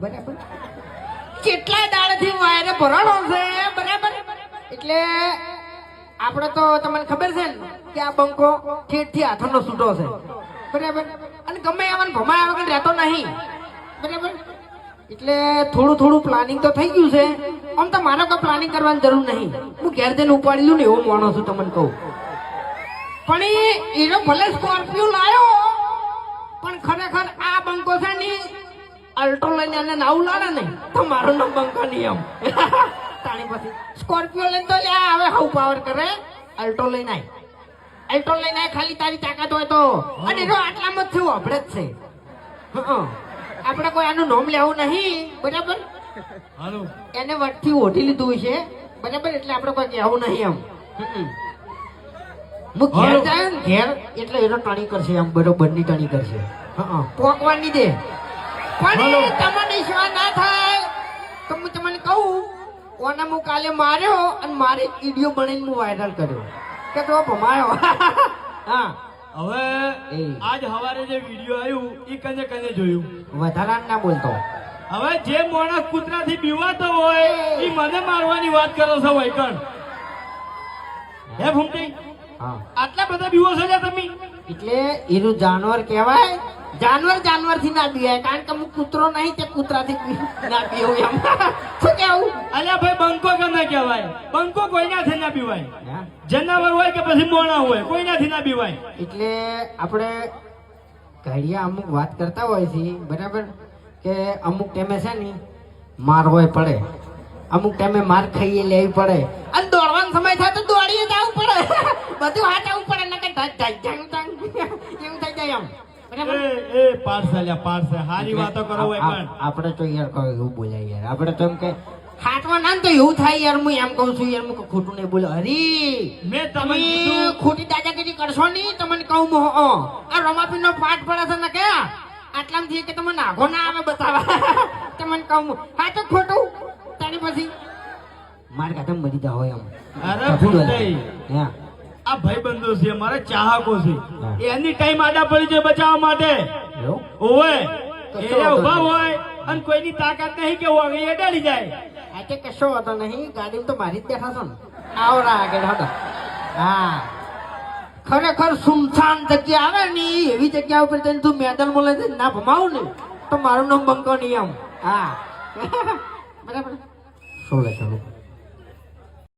બરાબર. કેટલા દાડથી વાયરે ભરાણો છે? બરાબર. એટલે આપણે તો તમને ખબર છે ને કે આ બંકો ઠેઠથી હાથોનો છૂટો છે. બરાબર. અને ગમે એમાં ભમાયા વગર રહેતો નહીં. બરાબર. એટલે થોડું થોડું પ્લાનિંગ તો થઈ ગયું છે. આમ તો મારે કોઈ પ્લાનિંગ કરવાની જરૂર નહીં. હું ઘેર જઈને ઉપાડી લઉં ને એવો માણો છું તમને કહું. પણ એનો ભલે સ્કોર્પિયો લાયો, પણ ખરેખર આ બંકો છે અલ્ટો લઈને એને નાવું લાવે ને તો મારો નામ બંકો નહીં તાણી પછી સ્કોર્પિયો લઈને તો લ્યા હવે હાઉ પાવર કરે. અલ્ટો લઈને આય. અલ્ટો લઈને આય ખાલી તારી તાકાત હોય તો. અને એનો આટલામાં જ છે આપણે જ છે. આપણે કોઈ આનું નામ લેવું નહીં. બરાબર? એને વટથી ઓઢી લીધું છે બરાબર? એટલે આપણે કોઈ કહેવું નહીં એમ. હું. ઘેર જાય ને ઘેર એટલે એનો ટણી કરશે આમ બરોબરની ટણી કરશે. હા. પોકવાની દે. પણ તમને વિશ્વાસ ના થાય. તો હું તમને કહું કોને હું કાલે માર્યો અને મારે વીડિયો બનાવીને હું વાયરલ કર્યો. કે તો ભમાયો. હા. હવે આજ હવારે જે વીડિયો આવ્યું એ કને કને જોયું? વધારાનું ના બોલતો. હવે જે માણસ કૂતરાથી બીવાતો હોય એ. મને મારવાની વાત કરો છો વૈકણ. હે ભૂમટી? હા. આટલા બધા બીવો છો તમે? એટલે એનું જાનવર કહેવાય જાનવર જાનવરથી ના પીવાય કારણ કે હું કૂતરો નહીં તે કૂતરા થી ના પીવું એમ. શું કેવું? અલ્યા ભાઈ બંકો કે ના કહેવાય. બંકો કોઈનાથી ના બીવાય હા? જનાવર હોય કે પછી મોણા હોય કોઈનાથી ના પીવાય એટલે આપણે ઘડિયા અમુક વાત કરતા હોય છે બરાબર? કે અમુક ટાઈમે છે ને માર હોય પડે. અમુક ટાઈમે માર ખાઈએ લેવી પડે. અને દોડવાનો સમય થાય તો દોડીએ જવું પડે. બધું હાથ આવવું પડે નકર ધક ધક ધક એવું થઈ જાય એમ. આપણે તો યાર કોઈ એવું બોલાય યાર. આપણે તો એમ કે હાથમાં નામ તો એવું થાય યાર. હું એમ કહું છું યાર ખોટું નહીં બોલો. હરી મેં તમે ખોટી દાદાગીરી કરશો નહીં તમને કહું આ રમાપી નો પાઠ પડે છે ને કે આટલામાં કે તમે નાગો ના આવે બતાવા. તમને કહું હું. તો ખોટું. તારી પછી? મારે કાઢે મરી જા હોય એમ. અરે કભી હે હા. આ ભાઈબંધો છે મારા ચાહકો છે. એની ટાઈમ આડા પડી છે બચાવવા માટે. ઓવે કશો ઊભા હોય અને કોઈની તાકાત નહીં કે વાગે એ ડળી જાય. આ તે કશો હતો નહીં ગાડીમાં તો મારી જ બેઠા છો ને. આવરા આગળ હતો હા. ખરેખર સુમસાન જગ્યા આવે ને એવી જગ્યા ઉપર જઈને તું મેદાન બોલે છે ના ભમાવું ને તો મારું નામ બંકો નહીં આમ હા. બરાબર. સોળે સોળું